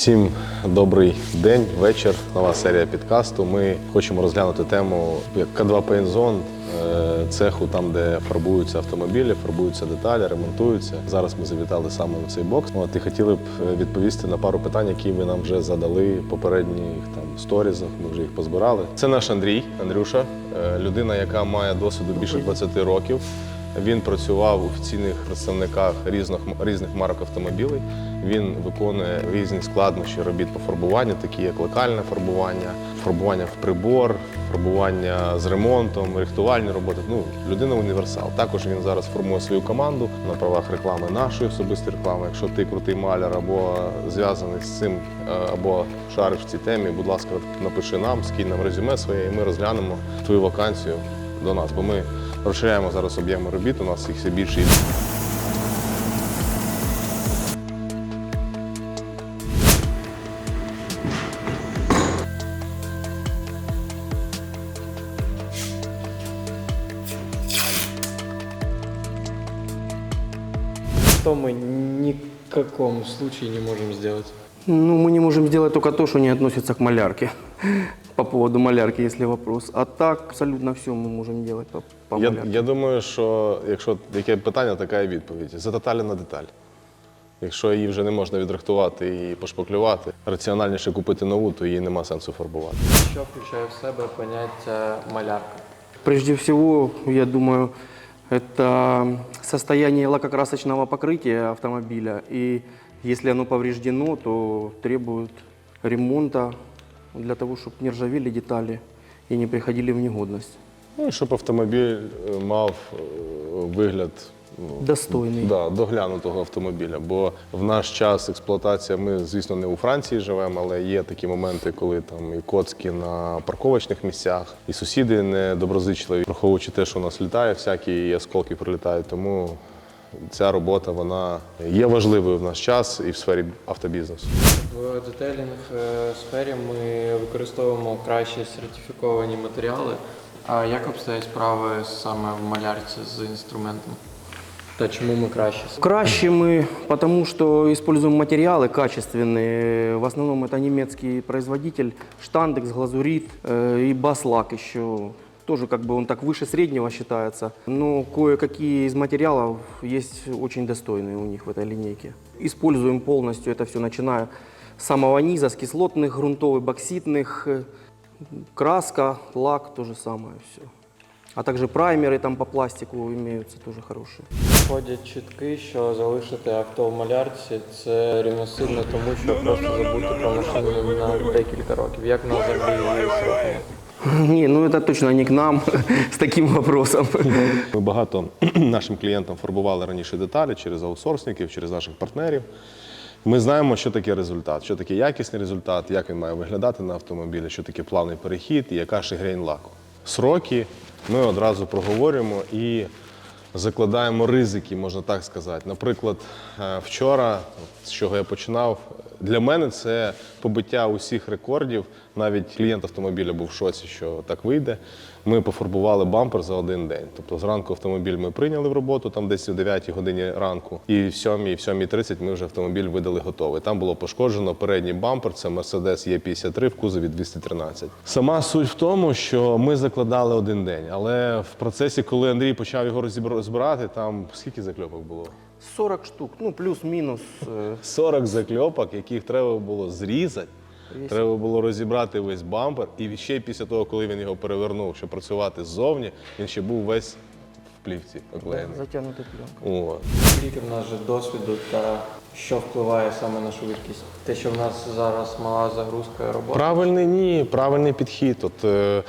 Всім добрий день, вечір. Нова серія підкасту. Ми хочемо розглянути тему як К2 Paint Zone, е, цеху, там, де фарбуються автомобілі, фарбуються деталі, ремонтуються. Зараз ми завітали саме в цей бокс. От, і хотіли б е, відповісти на пару питань, які ви нам вже задали в попередніх там сторізах. Ми вже їх позбирали. Це наш Андрій, Андрюша, е, людина, яка має досвіду більше 20 років. Він працював у офіційних представниках різних різних марок автомобілів. Він виконує різні складнощі робіт по фарбуванню, такі як локальне фарбування, фарбування в прибор, фарбування з ремонтом, рихтувальні роботи. Ну, людина універсал. Також він зараз формує свою команду на правах реклами нашої особистої реклами. Якщо ти крутий маляр або зв'язаний з цим, е, або шариш в цій темі, будь ласка, напиши нам, скинь нам резюме своє, і ми розглянемо твою вакансію до нас. Бо ми розширяємо зараз об'єми робіт. У нас їх все більше і більше. Что мы ни в каком случае не можем сделать? Ну, мы не можем сделать только то, что не относится к малярке. По поводу малярки, если вопрос. А так абсолютно все мы можем делать по, по Я, малярке. я думаю, що якщо яке питання, така і відповідь. За деталі на деталь. Якщо її вже не можна відрихтувати і пошпаклювати, раціональніше купити нову, то її нема сенсу фарбувати. Що включає в себе поняття малярка? Прежде всего, я думаю, это состояние лакокрасочного покрытия автомобиля. И если оно повреждено, то требует ремонта для того, чтобы не ржавели детали и не приходили в негодность. Ну і щоб автомобіль е, мав е, вигляд ну, Достойный. да, доглянутого автомобіля. Бо в наш час експлуатація, ми, звісно, не у Франції живемо, але є такі моменти, коли там і коцки на парковочних місцях, і сусіди недоброзичливі, враховуючи те, що у нас літає, всякі і осколки прилітають. Тому ця робота вона є важливою в наш час і в сфері автобізнесу. В детейлінг е, сфері ми використовуємо кращі сертифіковані матеріали. А як обстоять справи саме в малярці з інструментом? Та чому ми краще? Краще мы, потому что используем материалы качественные. В основном это немецкий производитель, Штандекс, Глазурит э, и Баслак еще. Тоже как бы он так выше среднего считается. Но кое-какие из материалов есть очень достойные у них в этой линейке. Используем полностью это все, начиная с самого низа, с кислотных, грунтовых, бокситных, э, краска, лак, то же самое все. А также праймеры там по пластику имеются тоже хорошие. Ходять чутки, що залишити авто в малярці це рівносильно тому, що просто забути про машину на декілька років. Як нас взагалі її сроками? Не, ну это точно не к нам с таким вопросом. Ми багато нашим клієнтам фарбували раніше деталі через аутсорсників, через наших партнерів. Ми знаємо, що таке результат, що таке якісний результат, як він має виглядати на автомобілі, що таке плавний перехід і яка шигрень лаку. Сроки ми одразу проговорюємо і закладаємо ризики, можна так сказати. Наприклад, е, вчора, з чого я починав, для мене це побиття усіх рекордів. Навіть клієнт автомобіля був в шоці, що так вийде. Ми пофарбували бампер за один день. Тобто зранку автомобіль ми прийняли в роботу, там десь о 9 годині ранку, і в 7, в 7.30 ми вже автомобіль видали готовий. Там було пошкоджено передній бампер, це Mercedes E53 в кузові 213. Сама суть в тому, що ми закладали один день, але в процесі, коли Андрій почав його розібр- збирати, там скільки закльопок було? 40 штук, ну плюс-минус. э, 40 закльопок, яких треба було зрізати. Треба було розібрати весь бампер, і ще після того, коли він його перевернув, щоб працювати ззовні, він ще був весь в плівці. Затянутый пленкой. О. Скільки в нас вже досвіду та що впливає саме на швидкість? Те, що в нас зараз мала загрузка роботи. Правильний ні, правильний підхід. От е,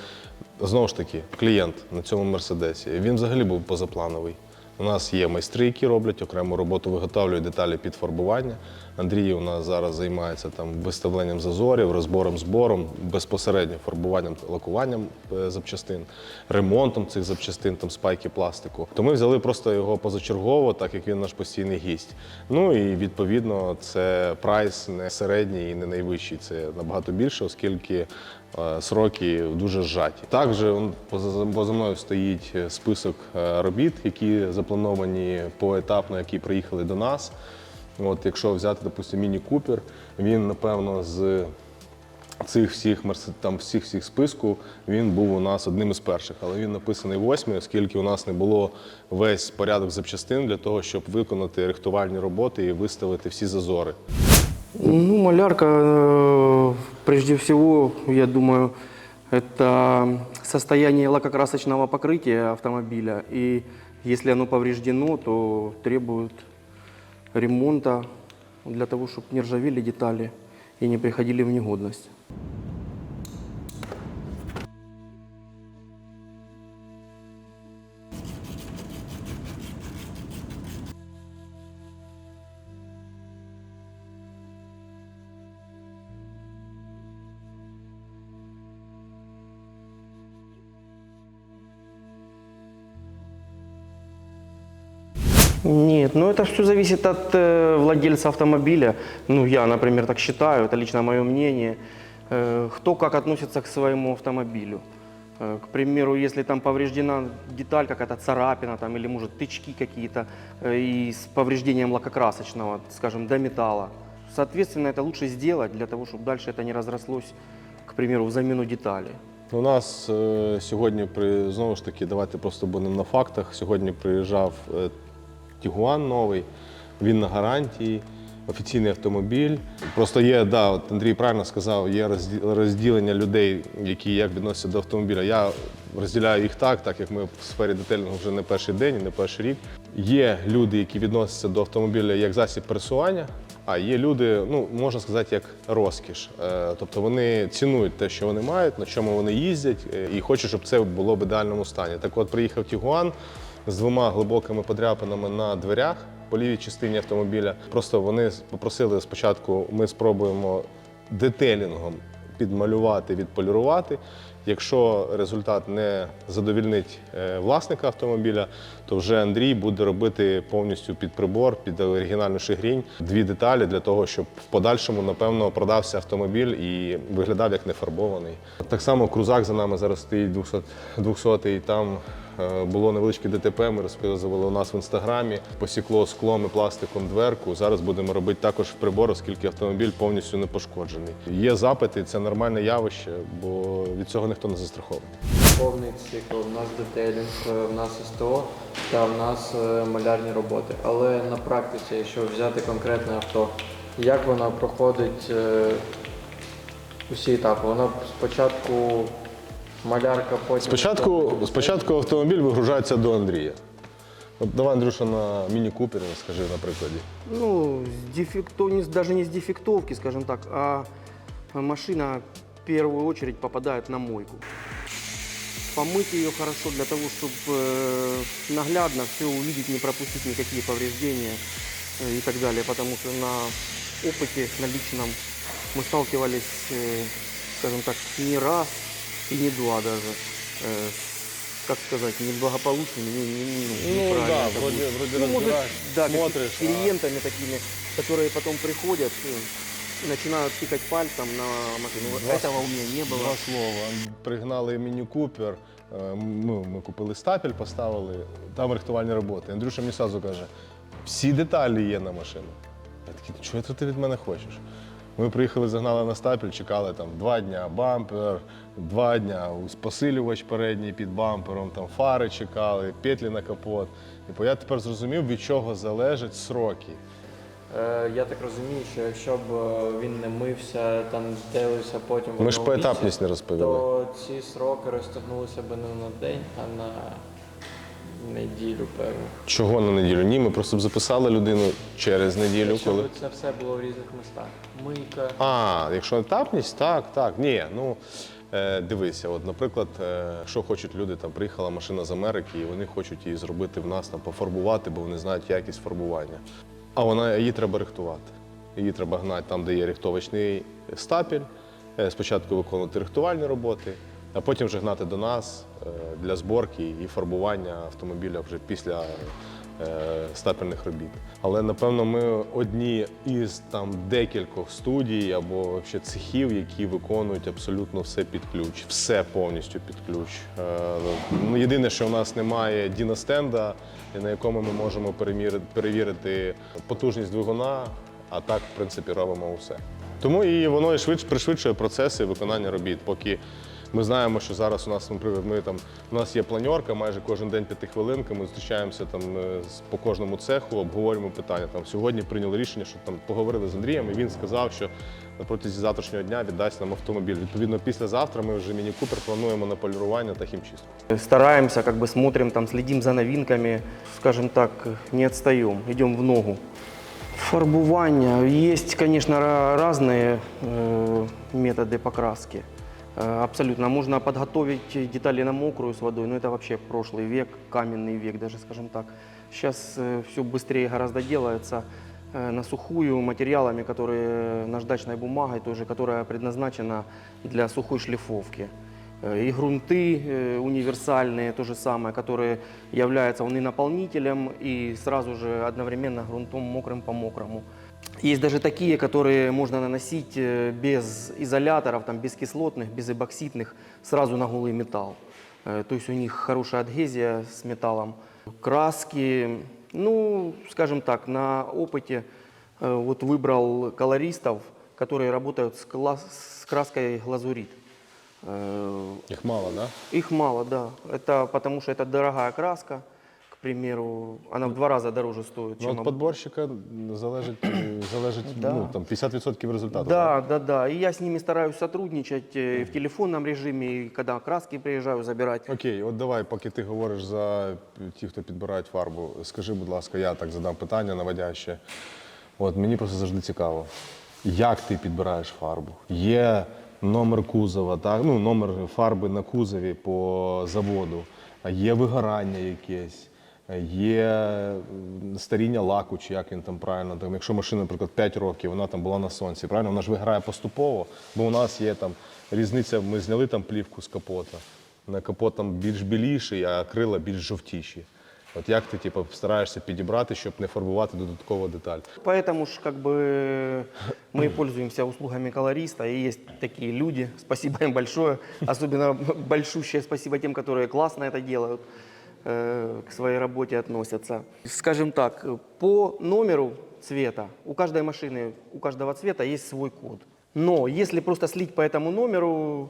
знову ж таки, клієнт на цьому мерседесі він взагалі був позаплановий. У нас є майстри, які роблять окрему роботу, виготовлюють деталі під фарбування. Андрій у нас зараз займається там виставленням зазорів, розбором збором, безпосередньо фарбуванням, лакуванням е, запчастин, ремонтом цих запчастин, там спайки пластику. То ми взяли просто його позачергово, так як він наш постійний гість. Ну і відповідно це прайс не середній і не найвищий. Це набагато більше, оскільки сроки дуже зжаті. Також поза, мною стоїть е, список е, робіт, які заплановані поетапно, які приїхали до нас. От, якщо взяти, допустимо, Міні Купер, він, напевно, з цих всіх там всіх всіх списку він був у нас одним із перших, але він написаний восьмий, оскільки у нас не було весь порядок запчастин для того, щоб виконати рихтувальні роботи і виставити всі зазори. Ну, малярка, э, прежде всего, я думаю, это состояние лакокрасочного покрытия автомобиля. И если оно повреждено, то требует ремонта для того, чтобы не ржавели детали и не приходили в негодность. Нет, ну это все зависит от э, владельца автомобиля. Ну, я, например, так считаю, это лично мое мнение. Э, кто как относится к своему автомобилю. Э, к примеру, если там повреждена деталь, какая-то царапина там, или, может, тычки какие-то, э, и с повреждением лакокрасочного, скажем, до металла. Соответственно, это лучше сделать для того, чтобы дальше это не разрослось, к примеру, в замену детали. У нас е, сьогодні при знову ж таки, давайте просто будемо на фактах. Сьогодні приїжджав е, Тігуан новий, він на гарантії, офіційний автомобіль. Просто є, да, от Андрій правильно сказав, є розді- розділення людей, які як відносяться до автомобіля. Я розділяю їх так, так як ми в сфері детейлінгу вже не перший день, не перший рік. Є люди, які відносяться до автомобіля як засіб пересування. А є люди, ну можна сказати, як розкіш. Е, Тобто вони цінують те, що вони мають, на чому вони їздять, е, і хочуть, щоб це було в ідеальному стані. Так от приїхав Тігуан з двома глибокими подряпинами на дверях по лівій частині автомобіля. Просто вони попросили спочатку, ми спробуємо детелінгом підмалювати, відполірувати. Якщо результат не задовільнить е, власника автомобіля, то вже Андрій буде робити повністю під прибор, під оригінальну шигрінь дві деталі для того, щоб в подальшому, напевно, продався автомобіль і виглядав як нефарбований. Так само крузак за нами зараз стоїть 200, 200 і там було невеличке ДТП. Ми розказували у нас в інстаграмі. Посікло склом і пластиком дверку. Зараз будемо робити також в прибор, оскільки автомобіль повністю не пошкоджений. Є запити, це нормальне явище, бо від цього ніхто не застрахований. Повний цикл, у нас детейлінг, е, в нас СТО та в нас е, малярні роботи. Але на практиці, якщо взяти конкретне авто, як вона проходить е, усі етапи? Вона спочатку малярка, потім Спочатку, спочатку автомобіль вигружається до Андрія. От давай, Андрюша, на міні-купері, скажи на прикладі. Ну, с дефекто... не с- даже не с дефектовки, скажем так, а машина в первую очередь попадает на мойку. Помыть ее хорошо для того, чтобы наглядно все увидеть, не пропустить никакие повреждения э, и так далее. Потому что на опыте, на личном, мы сталкивались, э, скажем так, не раз и не два даже, э, с, как сказать, неблагополучными, не, не, не, Ну, неправильно да, это вроде- будет. вроде Ну, может, разбираешь, да, какие- смотришь, а- клиентами такими, которые потом приходят э, и начинают тыкать пальцем на машину. Вот Два этого у меня не было. Два слова. Пригнали міні-купер. е, Ми, ми купили стапель, поставили, там рихтувальні роботи. Андрюша мені одразу каже: всі деталі є на машину. Я такий, чого ти від мене хочеш? Ми приїхали, загнали на стапель, чекали там два дня бампер, два дня ось посилювач передній під бампером, там фари чекали, петлі на капот. І я тепер зрозумів, від чого залежать сроки. Е, Я так розумію, що якщо б е, він не мився, там делився потім. в Ми ж одному поетапність місці, не розповіли. То ці сроки розтягнулися б не на день, а на неділю, певно. Чого на неділю? Ні, ми просто б записали людину через неділю, Якщо коли. це все було в різних містах. Мийка. А, якщо етапність, так, так. Ні, ну е, дивися, от, наприклад, е, що хочуть люди, там приїхала машина з Америки, і вони хочуть її зробити в нас там пофарбувати, бо вони знають якість фарбування. А вона її треба рихтувати. Її треба гнати там, де є рихтовочний стапель. Е, Спочатку виконувати рихтувальні роботи, а потім вже гнати до нас е, для зборки і фарбування автомобіля вже після е, стапельних робіт. Але напевно ми одні із там декількох студій або вообще цехів, які виконують абсолютно все під ключ, все повністю під ключ. Е, ну, єдине, що у нас немає діностенда, на якому ми можемо перевірити потужність двигуна, а так, в принципі, робимо усе. Тому і воно і швидше пришвидшує процеси виконання робіт, поки ми знаємо, що зараз у нас, наприклад, ми там у нас є планерка, майже кожен день п'ятихвилинка. Ми зустрічаємося там е, з- по кожному цеху, обговорюємо питання. Там сьогодні прийняли рішення, що там поговорили з Андрієм, і він сказав, що на протязі завтрашнього дня віддасть нам автомобіль. Відповідно, післязавтра ми вже міні Купер плануємо на полірування та хімчистку. Стараемся, как бы смотрим, там, следим за новинками, скажем так, не отстаем, идем в ногу. Фарбування. Есть, конечно, ра- разные э, методы покраски. Э, абсолютно. Можно подготовить детали на мокрую с водой, но это вообще прошлый век, каменный век даже, скажем так. Сейчас все быстрее гораздо делается э, на сухую материалами, которые наждачной бумагой тоже, которая предназначена для сухой шлифовки. Э, И грунты э, универсальные, то же самое, которые являются он и наполнителем, и сразу же одновременно грунтом мокрым по мокрому. Есть даже такие, которые можно наносить э, без изоляторов, там, без кислотных, без эбоксидных, сразу на голый металл. Э, То есть у них хорошая адгезия с металлом. Краски, ну, скажем так, на опыте э, вот выбрал колористов, которые работают с, класс- с краской глазурит. Э, Їх мало, да? Их мало, да. Это потому что это дорогая краска, к примеру, она в два раза дороже стоит, Ну, чем от об- подборщика залежить, е, залежить Да. ну, там 50% результату. Да, да, да. И я с ними стараюсь сотрудничать э, в телефонном режиме, и когда краски приезжаю забирать. Окей, от давай, поки ти говориш за ті, хто підбирають фарбу, скажи, будь ласка, я так задам питання наводяще. От мені просто завжди цікаво, як ти підбираєш фарбу? Є номер кузова, так? Ну, номер фарби на кузові по заводу, а є вигорання якесь Є м, старіння лаку, чи як він там правильно. Там, якщо машина, наприклад, 5 років, вона там була на сонці, правильно, вона ж виграє поступово, бо у нас є там різниця, ми зняли там плівку з капота. На капот там більш біліший, а крила більш жовтіші. От як ти типу, стараєшся підібрати, щоб не фарбувати додатково деталь? Поэтому ж как бы мы и пользуемся услугами колориста, и есть такие люди, спасибо им большое, особенно большущее спасибо тем, которые классно это делают, э, К своей работе относятся. Скажем так, по номеру цвета, у каждой машины, у каждого цвета есть свой код. Но если просто слить по этому номеру,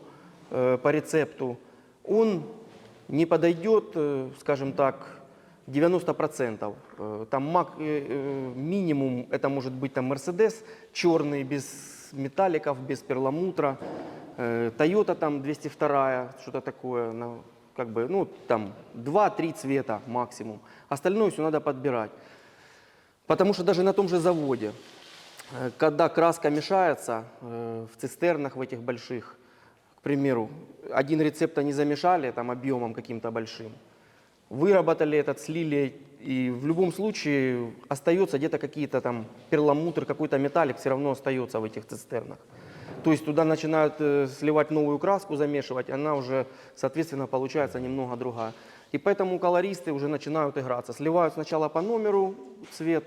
э, по рецепту, он не подойдет, э, скажем так, 90%. Э, Там мак- э, э, минимум это может быть там Мерседес черный, без металликов, без перламутра. Э, Toyota там 202, что-то такое. Как бы, ну, там 2-3 цвета максимум. Остальное все надо подбирать. Потому что даже на том же заводе, э, когда краска мешается э, в цистернах в этих больших, к примеру, один рецепт они замешали там объемом каким-то большим, выработали этот, слили, и в любом случае остается где-то какие-то там перламутр, какой-то металлик все равно остается в этих цистернах. То есть туда начинают э, сливать новую краску, замешивать, она уже, соответственно, получается немного другая. И поэтому колористы уже начинают играться. Сливают сначала по номеру цвет,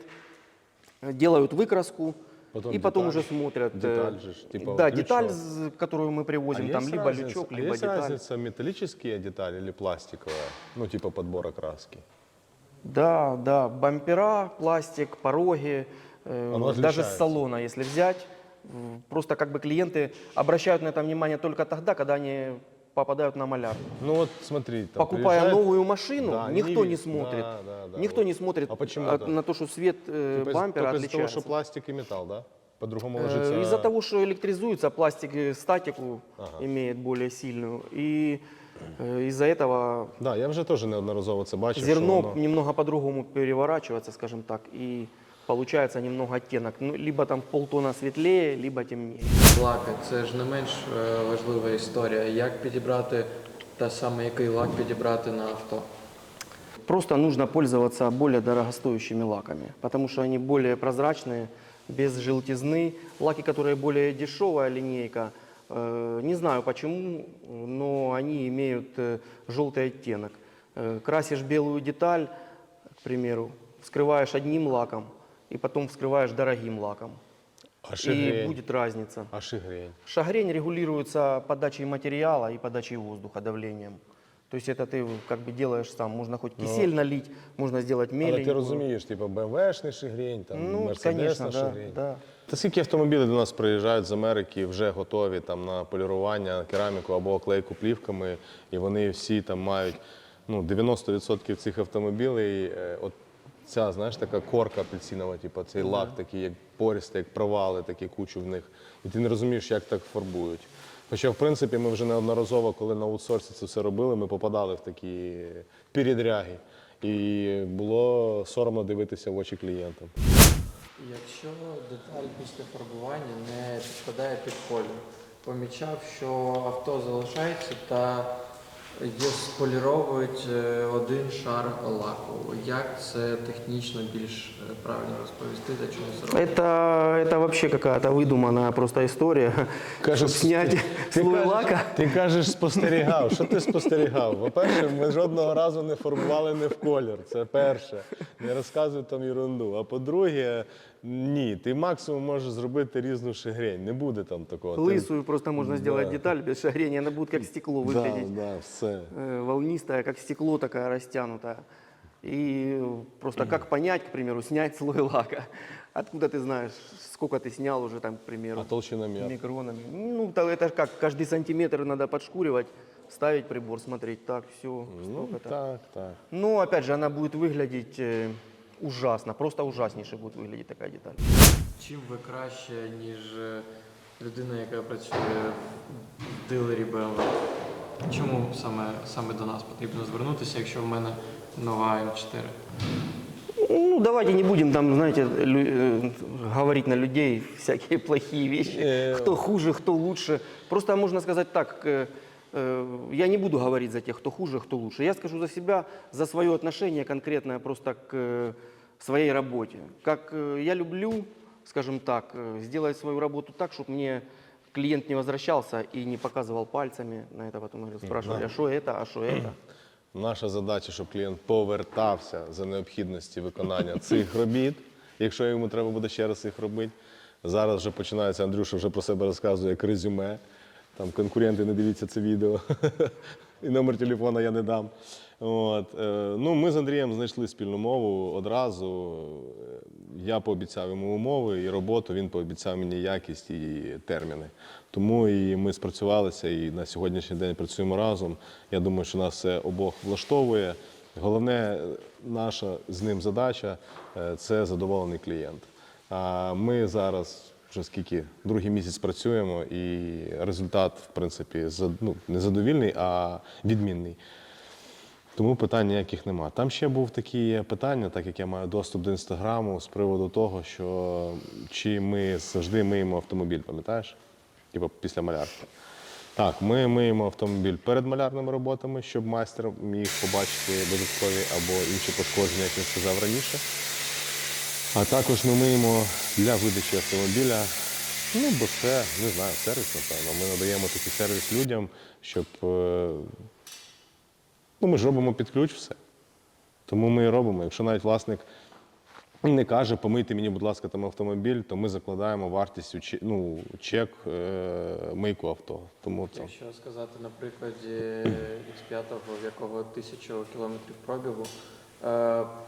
делают выкраску, Потом и потом деталь. уже смотрят. э, Деталь же типа да, вот деталь, лючок. которую мы привозим, там есть либо разница- лючок, а либо есть деталь. разница металлические детали или пластиковые? Ну, типа подбора краски. Да, да, бампера, пластик, пороги, э, Оно даже с салона, если взять. Просто как бы клиенты обращают на это внимание только тогда, когда они попадают на маляр. Ну вот смотри, там Покупая приезжает- новую машину, Да, никто не видят. смотрит. Да, да, да, никто вот. не смотрит А почему а, так? на то, что свет э, Типа бампера только из-за того, отличается. что пластик и металл, да? По-другому Э, ложится... Из-за того, что электризуется, пластик э, статику Ага. имеет более сильную. И э, из-за этого Да, я вже теж неодноразово це бачив. зерно воно- немного по-другому переворачивается, скажем так, и получается немного оттенок. Ну, либо там полтона светлее, либо темнее. Лаки це ж не менш е, важлива історія. Як підібрати та саме який лак підібрати на авто? Просто нужно пользоваться более дорогостоящими лаками, потому что они более прозрачные, без желтизны. Лаки, которые более дешевая линейка, э, не знаю почему, но они имеют э, желтый оттенок. Э, красишь белую деталь, к примеру, вскрываешь одним лаком и потом вскрываешь дорогим лаком. А И шигрень? будет разница. А шигрень? Шагрень регулируется подачей материала и подачей воздуха, давлением. То есть это ты как бы делаешь сам. Можно хоть кисель налить, можно сделать Але ти меленькую. розумієш, типу, БМВшний шигрень, там, Ну, Мерседесна конечно, да, шигрень. да. Та скільки автомобілів до нас приїжджають з Америки, вже готові там на полірування, на кераміку або оклейку плівками, і вони всі там мають ну, 90% цих автомобілей. е, От ця, знаєш, така корка апельсинова, типу, цей лак такий, як пористий, як провали, такі кучу в них. І ти не розумієш, як так фарбують. Хоча, в принципі, ми вже неодноразово, коли на аутсорсі це все робили, ми попадали в такі передряги. І було соромно дивитися в очі клієнтам. Якщо деталь після фарбування не підпадає під колір, помічав, що авто залишається та споліровують е, один шар лаку. Як це технічно більш е, правильно розповісти та чому це робити? Это, это вообще какая-то выдуманная просто история. Кажеш, Чтобы снять ти слой кажеш- лака. Ти кажеш, спостерігав. Що ти спостерігав? По-перше, ми жодного разу не фарбували не в колір. Це перше. Не розказуй там ерунду. А по-друге, ні, ти максимум можеш зробити різну шигрень. Не буде там такого. Ти- Лысую просто можно сделать деталь без шагрения. Она будет как стекло Да, выглядеть. да, все. Э, волнистая, как стекло такая растянутая. И просто как понять, к примеру, снять слой лака? Откуда ты знаешь, сколько ты снял уже там, к примеру, А толщиномір? микронами? Ну, то это ж как, каждый сантиметр надо подшкуривать, ставить прибор, смотреть, так, все, Ну, столько-то. так, так. Ну, опять же, она будет выглядеть э, ужасно, просто ужаснейше будет выглядеть такая деталь. Чим ви краще, ніж е, людина, яка працює в дилері BMW? Чому саме, саме до нас потрібно звернутися, якщо в мене нова М4? Ну, давайте не будем там, знаете, лю- э, говорить на людей всякие плохие вещи. Э. Кто хуже, кто лучше. Просто можно сказать так, э, э, я не буду говорить за тех, кто хуже, кто лучше. Я скажу за себя, за свое отношение конкретное просто к э, своей работе. Как э, я люблю, скажем так, э, сделать свою работу так, чтобы мне клиент не возвращался и не показывал пальцами на это, потом говорил, спрашивали, а что это, а что это. Наша задача, щоб клієнт повертався за необхідності виконання цих робіт, якщо йому треба буде ще раз їх робити. Зараз вже починається, Андрюша вже про себе розказує як резюме. Там конкуренти не дивіться це відео. І номер телефона я не дам. От. е, Ну, ми з Андрієм знайшли спільну мову одразу. Я пообіцяв йому умови і роботу, він пообіцяв мені якість і терміни. Тому і ми спрацювалися і на сьогоднішній день працюємо разом. Я думаю, що нас це обох влаштовує. Головне, наша з ним задача е, це задоволений клієнт. А ми зараз вже скільки другий місяць працюємо, і результат, в принципі, ну, не задовільний, а відмінний. Тому питань ніяких нема. Там ще був такі питання, так як я маю доступ до інстаграму з приводу того, що чи ми завжди миємо автомобіль, пам'ятаєш? Типу після малярки. Так, ми миємо автомобіль перед малярними роботами, щоб майстер міг побачити додаткові або інші пошкодження, як він сказав раніше. А також ми миємо для видачі автомобіля. Ну, бо це, не знаю, сервіс, напевно. Ми надаємо такий сервіс людям, щоб е, Ну, ми ж робимо під ключ все. Тому ми і робимо. Якщо навіть власник не каже, помийте мені, будь ласка, там автомобіль, то ми закладаємо вартість ну, чек е, мийку авто. Тому це. Якщо сказати на прикладі X5, в якого тисячу кілометрів пробігу, е,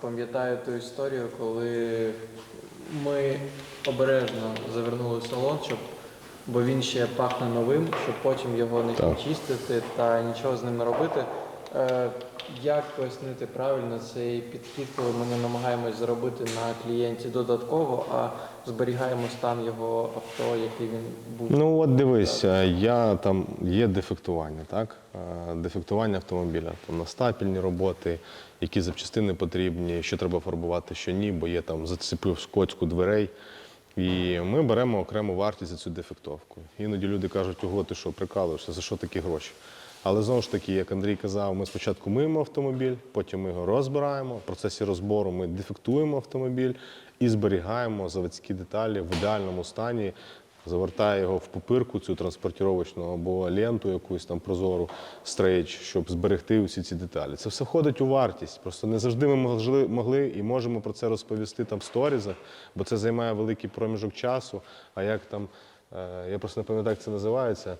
пам'ятаю ту історію, коли ми обережно завернули салон, щоб, бо він ще пахне новим, щоб потім його не Так. чистити та нічого з ним не робити. Як пояснити правильно цей підхід, коли ми не намагаємось заробити на клієнті додатково, а зберігаємо стан його авто, який він був? Ну от дивись, е, я там є дефектування, так? Е, Дефектування автомобіля, там настапільні роботи, які запчастини потрібні, що треба фарбувати, що ні, бо є там зацепив скотську дверей. І ми беремо окрему вартість за цю дефектовку. Іноді люди кажуть, ого, ти що, прикалуєшся, за що такі гроші? Але знову ж таки, як Андрій казав, ми спочатку миємо автомобіль, потім ми його розбираємо. В процесі розбору ми дефектуємо автомобіль і зберігаємо заводські деталі в ідеальному стані завертає його в пупирку, цю транспортировочну або ленту якусь там прозору стрейч, щоб зберегти усі ці деталі. Це все входить у вартість. Просто не завжди ми могли, могли і можемо про це розповісти там в сторізах, бо це займає великий проміжок часу. А як там. Е, Я просто не пам'ятаю, як це називається.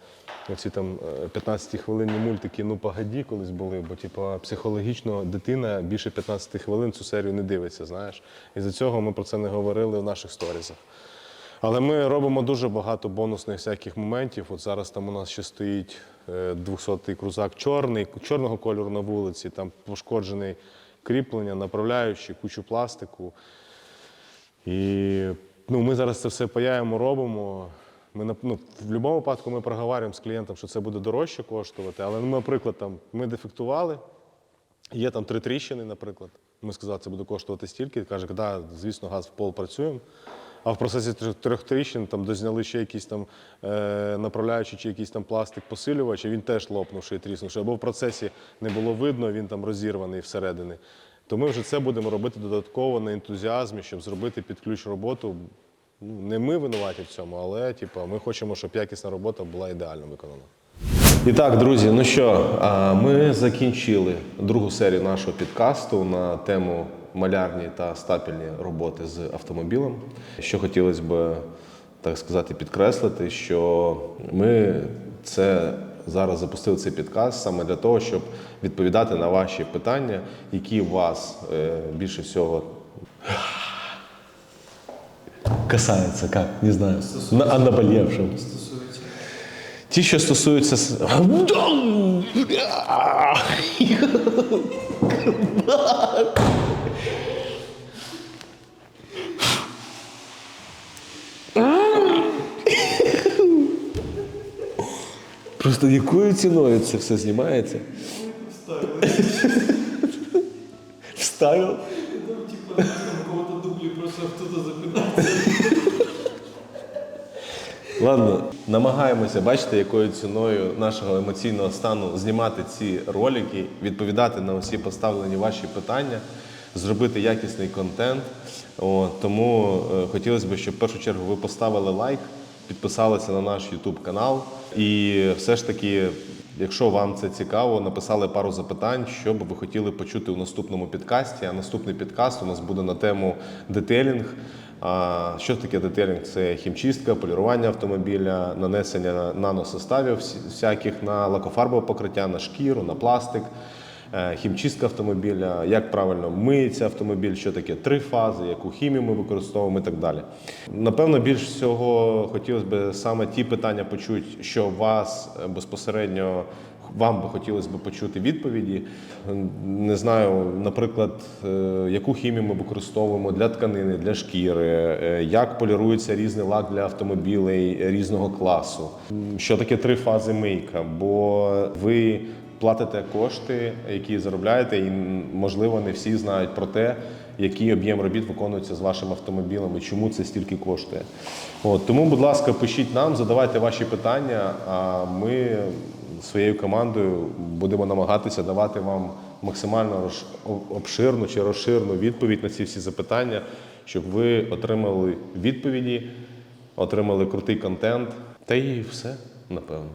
Оці там 15-хвилинні мультики Ну погоді колись були, бо типу, психологічно дитина більше 15 хвилин цю серію не дивиться, знаєш. І за цього ми про це не говорили в наших сторізах. Але ми робимо дуже багато бонусних всяких моментів. От зараз там у нас ще стоїть 200-й крузак чорний, чорного кольору на вулиці, там пошкоджений кріплення, направляючі, кучу пластику. І ну, ми зараз це все паяємо, робимо. Ми, ну, в будь-якому випадку ми проговорюємо з клієнтом, що це буде дорожче коштувати. Але, ну, наприклад, там, ми дефектували, є там три тріщини, наприклад. Ми сказали, це буде коштувати стільки. Каже, да, звісно, газ в пол працюємо. А в процесі трьох- тріщин там дозняли ще якийсь там е, направляючий чи якийсь там пластик посилювач, він теж лопнувши і тріснувши. Або в процесі не було видно, він там розірваний всередині. То ми вже це будемо робити додатково на ентузіазмі, щоб зробити під ключ роботу. Ну, Не ми винуваті в цьому, але типу, ми хочемо, щоб якісна робота була ідеально виконана. І так, друзі, ну що, ми закінчили другу серію нашого підкасту на тему малярні та стапельні роботи з автомобілем. Що хотілося б, так сказати, підкреслити, що ми це зараз запустили цей підкаст саме для того, щоб відповідати на ваші питання, які вас е, більше всього касаються, як, не знаю, на, о наболевшем. Стосується. Ті, що стосуються. с- Просто якою ціною це все знімається? Вставив. Типа, Ладно, намагаємося, бачите, якою ціною нашого емоційного стану знімати ці ролики, відповідати на усі поставлені ваші питання, зробити якісний контент. От, тому е, хотілося б, щоб в першу чергу ви поставили лайк, підписалися на наш YouTube канал. І все ж таки, якщо вам це цікаво, написали пару запитань, що би ви хотіли почути у наступному підкасті. А наступний підкаст у нас буде на тему детелінг. А що таке детелінг? Це хімчистка, полірування автомобіля, нанесення наносоставів всяких на лакофарбове покриття, на шкіру, на пластик, е, хімчистка автомобіля, як правильно миється автомобіль, що таке три фази, яку хімію ми використовуємо і так далі. Напевно, більш всього хотілося б саме ті питання почути, що вас е, безпосередньо вам би хотілося б почути відповіді. Не знаю, наприклад, е, яку хімію ми використовуємо для тканини, для шкіри, е, як полірується різний лак для автомобілей різного класу. Що таке три фази мийка? Бо ви платите кошти, які заробляєте, і можливо не всі знають про те, який об'єм робіт виконується з вашим автомобілем і чому це стільки коштує. От, тому, будь ласка, пишіть нам, задавайте ваші питання, а ми своєю командою будемо намагатися давати вам максимально рош- обширну чи розширну відповідь на ці всі запитання, щоб ви отримали відповіді, отримали крутий контент. Та і все, напевно.